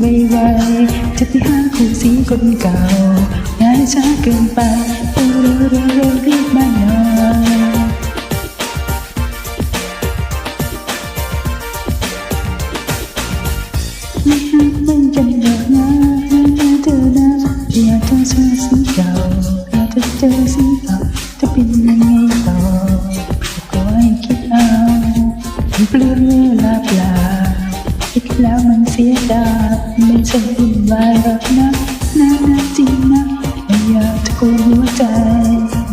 จะไปหาคู่สีคนเก่าอย่าให้ช้าเกินไปเร็วเร็วเร็วเร็วรีบมาหน่อยไม่ห้ามไม่กันหรอกนะอยากเจอนะอยากจะเจอสีเก่าอยากจะเจอสีเก่าจะเป็นยังไงต่อก็ให้คิดเอาเปลือยเวลาเปล่า แล้วมันเสียดายไม่ใช่วุ่นวายหรอกนะน่าน่าจริงนะไม่อยากจะกลัวหัวใจ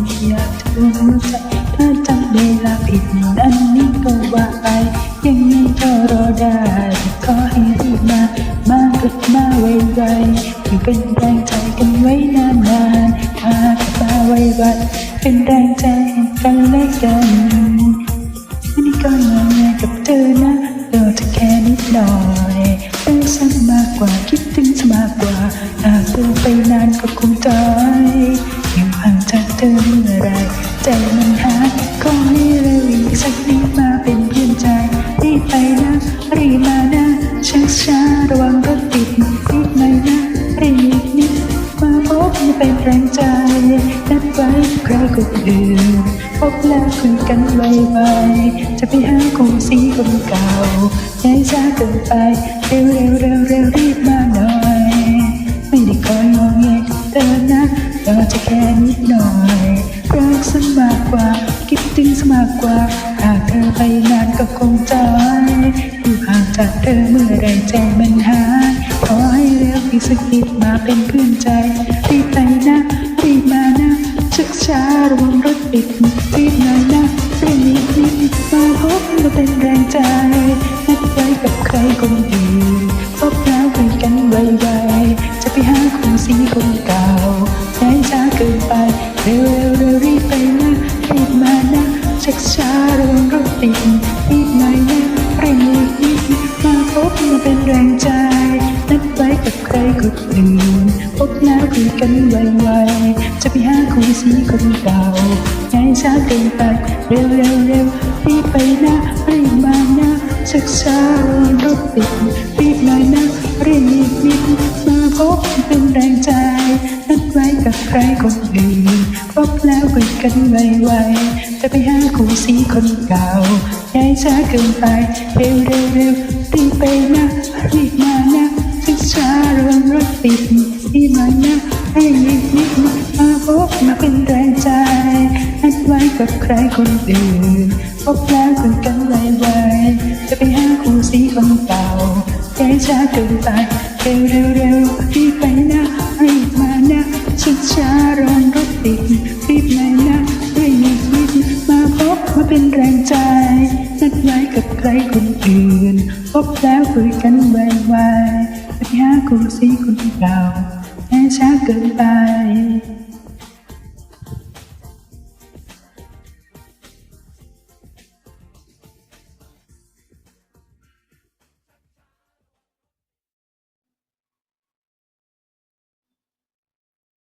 ไม่อยากจะกลัวหัวใจถ้าจำเวลาผิดอันนี้ก็ว่าไปยังไงก็รอได้ขอให้รีบมามาเกิดมาไวๆอยู่เป็นแรงใจกันไว้นานๆมากิดมาไวๆเป็นแรงใจกันและกันากกว่าหากเธอไปนานก็คงตายอยู่ห่างจากเธอเมื่อไร ใจมันหาขอให้เร็วอีกสักนิดมาเป็นเพื่อนใจรีบไปนะรีบมานะช้าช้าระวังรถติดรีบไหมนะรีบนิดมาพบมาเป็นแรงใจนัดไว้ใครคนอื่นพบแล้วคุยกันไวๆจะไปหาคู่สีคนเก่าใจช้าเกินไปเร็วเร็วเร็วเร็วรีบมา เราจะแค่นิดหน่อย รักฉันมากกว่า คิดถึงฉันมากกว่า หากเธอไปนานก็คงจอยอยู่ห่างจากเธอเมื่อไรใจมันหายขอให้เร็วอีกสักนิดมาเป็นเพื่อนใจรีบไปนะรีบมานะชักช้าระวังรถติดรีบหน่อยนะเร่งนิดนิดมาพบมาเป็นแรงใจนัดไว้กับใครคนอื่นพบแล้วคุยกันไวๆจะไปหาคู่สีคนเก่า เกินไปเร็วเร็วเร็วรีบไปนะรีบมานะชักช้าระวังรถติดรีบหน่อยนะเร่งนิดนิดมาพบมาเป็นแรงใจนัดไว้กับใครคนอื่นพบแล้วคุยกันไวๆจะไปหาคู่สีคนเก่าใจช้าเกินไปเร็วเร็วเร็วรีบไปนะรีบมานะชักช้าระวังรถติดรีบหน่อยนะเร่งนิดนิดมาพบ ใครคนอื่นพบแล้วคุยกันไวๆจะไปหาคู่สีคนเก่าใจช้าเกินไปเร็วเร็วเร็วรีบไปนะรีบมานะช้าช้าระวังรถติดรีบมานะให้นิดนิดมาพบมาเป็นแรงใจนัดไว้กับใครคนอื่นพบแล้วคุยกันไวๆจะไปหาคู่สีคนเก่าใจช้าเกินไปเร็วเร็วเร็วรีบไปนะ ใครคนอื่นพบแล้วคุยกันไวๆจะไปหาคู่สีคนเก่าแค่ช้าเกินไป